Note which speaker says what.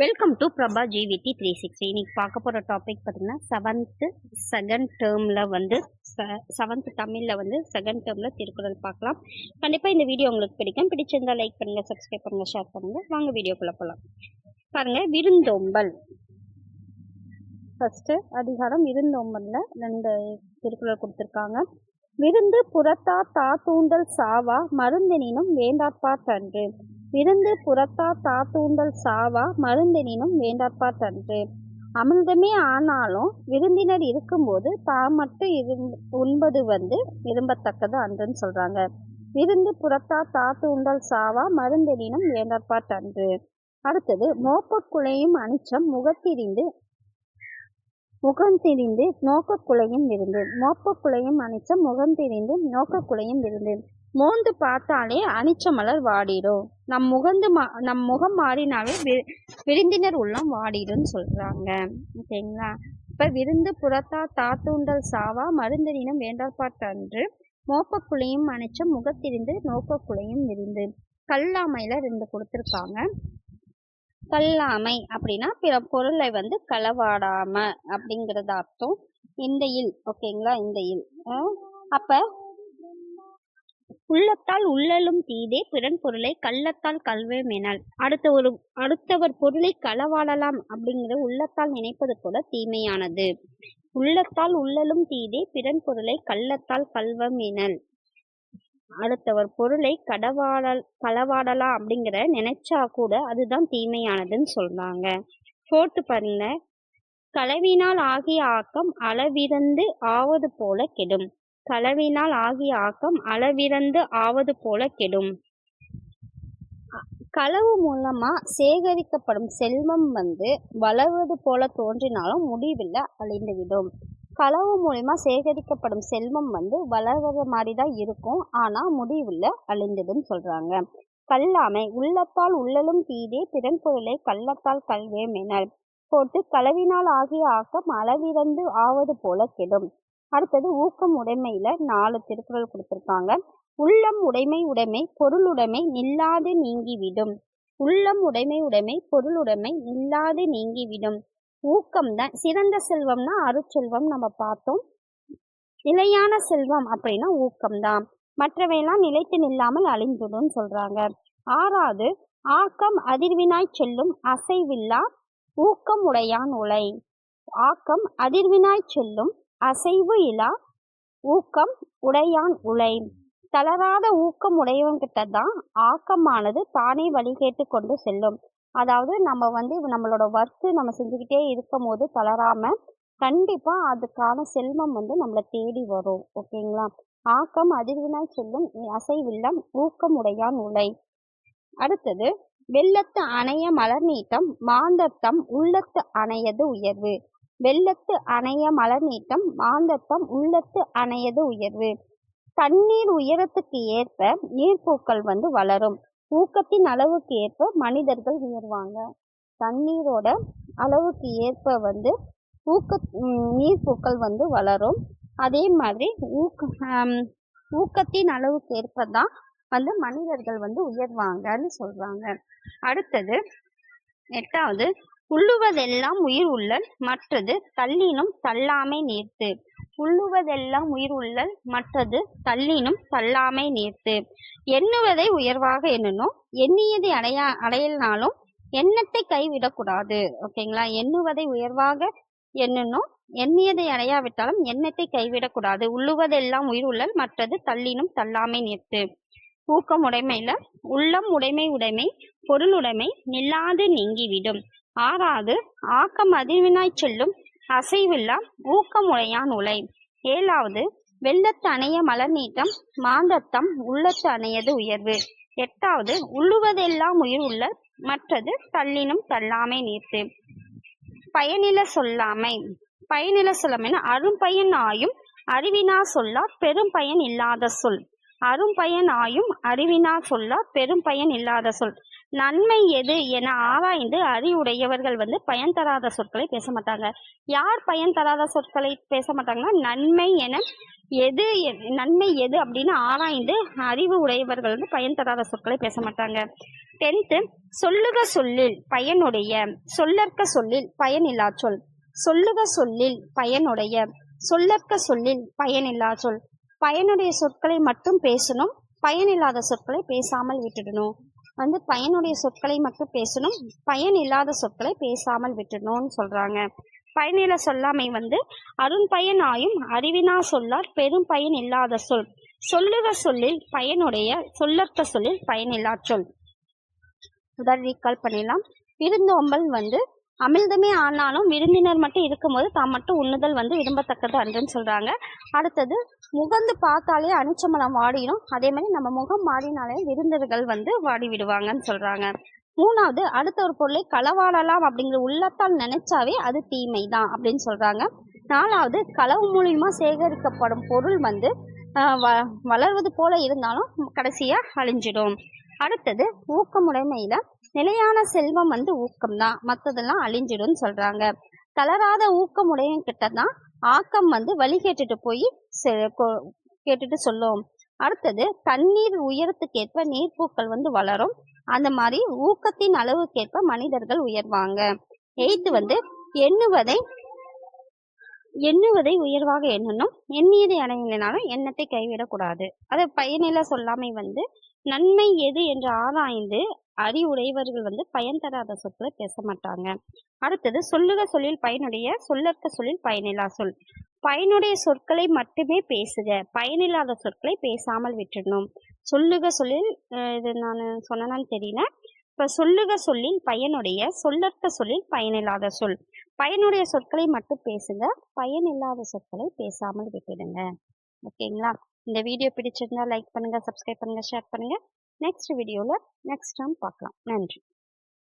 Speaker 1: welcome to Prabha GVT three sixty இன்னைக்கு பார்க்க போகிற டாபிக் பார்த்தீங்கன்னா செவன்த்து செகண்ட் டேர்மில் வந்து செவன்த் தமிழில் வந்து செகண்ட் டேர்மில் திருக்குறள் பார்க்கலாம் கண்டிப்பாக இந்த வீடியோ உங்களுக்கு பிடிக்கும் பிடிச்சிருந்தால் லைக் பண்ணுங்கள் சப்ஸ்கிரைப் பண்ணுங்கள் ஷேர் பண்ணுங்கள் வாங்க வீடியோக்குள்ளே போகலாம் பாருங்கள் விருந்தோம்பல் ஃபஸ்ட்டு அதிகாரம் விருந்தோம்பலில் ரெண்டு திருக்குறள் கொடுத்துருக்காங்க விருந்து புறத்தா தா தூண்டல் சாவா மருந்தினும் வேண்டாப்பார் தன்று விருந்து புறத்தா தாத்தூண்டல் சாவா மருந்தெனினும் வேண்டாப்பா தன்று அமிர்தமே ஆனாலும் விருந்தினர் இருக்கும்போது தான் மட்டும் இரு உண்பது வந்து விரும்பத்தக்கது அன்றுன்னு சொல்கிறாங்க விருந்து புறத்தா உண்டல் சாவா மருந்தெனினும் வேண்டாப்பா தன்று அடுத்தது மோப்பக்குலையும் அனிச்சம் முகத்திரிந்து முகம் திரிந்து நோக்கக்குலையும் விருந்து மோப்பக்குலையும் அனிச்சம் முகம் திரிந்து நோக்கக்குலையும் விருந்து மோந்து பார்த்தாலே அனிச்ச மலர் வாடிடும் நம் முகந்து மா நம் முகம் மாறினாவே வி விருந்தினர் உள்ளம் வாடிடும் சொல்கிறாங்க ஓகேங்களா இப்போ விருந்து புறத்தா தாத்தூண்டல் சாவா மருந்தினம் வேண்டாப்பாட்டன்று மோப்பக்குழியும் அணைச்ச முகத்திருந்து நோக்கக்குழியும் விருந்து கல்லாமையில் ரெண்டு கொடுத்துருக்காங்க கல்லாமை அப்படின்னா பிற பொருளை வந்து களவாடாம அப்படிங்கிறது அர்த்தம் இந்த இல் ஓகேங்களா இந்த இல் அப்போ உள்ளத்தால் உள்ளலும் தீதே பிறன் பொருளை கள்ளத்தால் கல்வேமெனல் அடுத்த ஒரு அடுத்தவர் பொருளை களவாடலாம் அப்படிங்கிற உள்ளத்தால் நினைப்பது போல தீமையானது உள்ளத்தால் உள்ளலும் தீதே பிறன் பொருளை கள்ளத்தால் எனல் அடுத்தவர் பொருளை கடவாடல் களவாடலாம் அப்படிங்கிற நினைச்சா கூட அதுதான் தீமையானதுன்னு சொல்றாங்க ஃபோர்த்து பாருங்க கலவினால் ஆகிய ஆக்கம் அளவிறந்து ஆவது போல கெடும் களவினால் ஆகிய ஆக்கம் அளவிறந்து ஆவது போல கெடும் களவு மூலமா சேகரிக்கப்படும் செல்வம் வந்து வளர்வது போல தோன்றினாலும் முடிவில் அழிந்துவிடும் களவு மூலமா சேகரிக்கப்படும் செல்வம் வந்து வளர்வது மாதிரிதான் இருக்கும் ஆனா முடிவில் அழிந்துடும் சொல்றாங்க கல்லாமை உள்ளத்தால் உள்ளலும் தீதே பிறன் பொருளை கள்ளத்தால் கல்வேமெனர் போட்டு களவினால் ஆகிய ஆக்கம் அளவிறந்து ஆவது போல கெடும் அடுத்தது ஊக்கம் உடைமையில நாலு திருக்குறள் கொடுத்துருக்காங்க உள்ளம் உடைமை உடைமை பொருள் உடைமை நில்லாது நீங்கிவிடும் உள்ளம் உடைமை உடைமை பொருள் உடைமை நில்லாது நீங்கிவிடும் ஊக்கம் தான் சிறந்த செல்வம்னா அருட்செல்வம் நம்ம பார்த்தோம் நிலையான செல்வம் அப்படின்னா ஊக்கம்தான் மற்றவையெல்லாம் நிலைத்து நில்லாமல் அழிந்துடும் சொல்றாங்க ஆறாவது ஆக்கம் அதிர்வினாய் செல்லும் அசைவில்லா ஊக்கம் உடையான் உலை ஆக்கம் அதிர்வினாய் செல்லும் அசைவு இலா ஊக்கம் உடையான் உழை தளராத ஊக்கம் உடையவங்கிட்ட தான் ஆக்கமானது தானே வழி கொண்டு செல்லும் அதாவது நம்ம வந்து நம்மளோட ஒர்க்கு நம்ம செஞ்சுக்கிட்டே இருக்கும் போது தளராம கண்டிப்பா அதுக்கான செல்வம் வந்து நம்மளை தேடி வரும் ஓகேங்களா ஆக்கம் அதிர்வினாய் செல்லும் அசைவில்லம் ஊக்கம் உடையான் உலை அடுத்தது வெள்ளத்து அணைய மலர் நீட்டம் மாந்தத்தம் உள்ளத்து அணையது உயர்வு வெள்ளத்து அணைய நீட்டம் மாந்தப்பம் உள்ளத்து அணையது உயர்வு தண்ணீர் உயரத்துக்கு ஏற்ப நீர்ப்பூக்கள் வந்து வளரும் ஊக்கத்தின் அளவுக்கு ஏற்ப மனிதர்கள் உயர்வாங்க தண்ணீரோட அளவுக்கு ஏற்ப வந்து ஊக்க நீர்ப்பூக்கள் வந்து வளரும் அதே மாதிரி ஊக்க ஊக்கத்தின் அளவுக்கு ஏற்ப தான் வந்து மனிதர்கள் வந்து உயர்வாங்கன்னு சொல்றாங்க அடுத்தது எட்டாவது உள்ளுவதெல்லாம் உயிர் உள்ளல் மற்றது தள்ளினும் தள்ளாமை நீர்த்து உள்ளுவதெல்லாம் உயிர் உள்ளல் மற்றது தள்ளினும் தள்ளாமை நீர்த்து எண்ணுவதை உயர்வாக எண்ணணும் எண்ணியதை அடையா அடையலனாலும் எண்ணத்தை கைவிடக்கூடாது ஓகேங்களா எண்ணுவதை உயர்வாக எண்ணணும் எண்ணியதை அடையாவிட்டாலும் எண்ணத்தை கைவிடக்கூடாது உள்ளுவதெல்லாம் உயிர் உள்ளல் மற்றது தள்ளினும் தள்ளாமை நீர்த்து ஊக்கம் உடைமையில உள்ளம் உடைமை உடைமை பொருள் உடைமை நில்லாது நீங்கிவிடும் ஆறாவது ஆக்கம் அதிர்வினாய் செல்லும் அசைவில்லா ஊக்கமுடையான் உலை ஏழாவது வெள்ளத்து அணைய மலர் நீட்டம் மாந்தத்தம் உள்ளத்து அணையது உயர்வு எட்டாவது உள்ளுவதெல்லாம் உயிர் உள்ள மற்றது தள்ளினும் தள்ளாமை நீர்த்து பயனில சொல்லாமை பயனில சொல்லாமைனா அரும்பயன் ஆயும் அறிவினா சொல்லா பெரும் பயன் இல்லாத சொல் அரும்பயன் ஆயும் அறிவினா சொல்லா பெரும் பயன் இல்லாத சொல் நன்மை எது என ஆராய்ந்து அறிவுடையவர்கள் வந்து பயன் தராத சொற்களை பேச மாட்டாங்க யார் பயன் தராத சொற்களை பேச மாட்டாங்கன்னா நன்மை என எது நன்மை எது அப்படின்னு ஆராய்ந்து அறிவு உடையவர்கள் வந்து பயன் தராத சொற்களை பேச மாட்டாங்க டென்த்து சொல்லுக சொல்லில் பயனுடைய சொல்லற்க சொல்லில் பயனில்லா சொல் சொல்லுக சொல்லில் பயனுடைய சொல்லற்க சொல்லில் பயனில்லா சொல் பயனுடைய சொற்களை மட்டும் பேசணும் பயனில்லாத சொற்களை பேசாமல் விட்டுடணும் வந்து பயனுடைய சொற்களை மட்டும் பேசணும் பயன் இல்லாத சொற்களை பேசாமல் விட்டுடணும்னு சொல்கிறாங்க பயனில சொல்லாமை வந்து அருண் பயன் ஆயும் அறிவினா சொல்லார் பெரும் பயன் இல்லாத சொல் சொல்லுக சொல்லில் பயனுடைய சொல்லற்ற சொல்லில் பயனில்லா சொல் உதாரணி கால் பண்ணிடலாம் இருந்தோம்பல் வந்து அமிழ்தமே ஆனாலும் விருந்தினர் மட்டும் இருக்கும்போது தான் மட்டும் உண்ணுதல் வந்து விரும்பத்தக்கது அன்றுன்னு சொல்கிறாங்க அடுத்தது முகந்து பார்த்தாலே அனுச்சமலம் வாடிடும் அதே மாதிரி நம்ம முகம் மாறினாலே விருந்தர்கள் வந்து வாடி விடுவாங்கன்னு சொல்கிறாங்க மூணாவது அடுத்த ஒரு பொருளை களவாடலாம் அப்படிங்கிற உள்ளத்தால் நினைச்சாவே அது தீமை தான் அப்படின்னு சொல்றாங்க நாலாவது களவு மூலியமா சேகரிக்கப்படும் பொருள் வந்து வ வளர்வது போல இருந்தாலும் கடைசியா அழிஞ்சிடும் அடுத்தது ஊக்கமுடைமையில நிலையான செல்வம் வந்து ஊக்கம் தான் மற்றதெல்லாம் அழிஞ்சிடும் சொல்றாங்க தளராத ஊக்கமுடைய கிட்ட தான் ஆக்கம் வந்து வழி கேட்டுட்டு போய் கேட்டுட்டு சொல்லும் அடுத்தது தண்ணீர் உயரத்துக்கேற்ப நீர்ப்பூக்கள் வந்து வளரும் அந்த மாதிரி ஊக்கத்தின் அளவுக்கேற்ப மனிதர்கள் உயர்வாங்க எய்த்து வந்து எண்ணுவதை எண்ணுவதை உயர்வாக எண்ணணும் எண்ணியதை அடையினாலும் எண்ணத்தை கைவிடக்கூடாது அது பயனில சொல்லாமை வந்து நன்மை எது என்று ஆராய்ந்து அறிவுடையவர்கள் வந்து பயன் தராத சொற்களை பேச மாட்டாங்க அடுத்தது சொல்லுக சொல்லில் பயனுடைய சொல்லற்க சொல்லில் பயனில்லா சொல் பயனுடைய சொற்களை மட்டுமே பேசுக பயனில்லாத சொற்களை பேசாமல் விட்டுடணும் சொல்லுக சொல்லில் இது நான் சொன்னான்னு தெரியல இப்போ சொல்லுக சொல்லில் பயனுடைய சொல்லற்க சொல்லில் பயனில்லாத சொல் பயனுடைய சொற்களை மட்டும் பேசுங்க பயனில்லாத சொற்களை பேசாமல் விட்டுடுங்க ஓகேங்களா இந்த வீடியோ பிடிச்சிருந்தா லைக் பண்ணுங்கள் சப்ஸ்கிரைப் பண்ணுங்கள் ஷேர் பண்ணுங்கள் நெக்ஸ்ட் வீடியோவில் நெக்ஸ்ட் டைம் பார்க்கலாம் நன்றி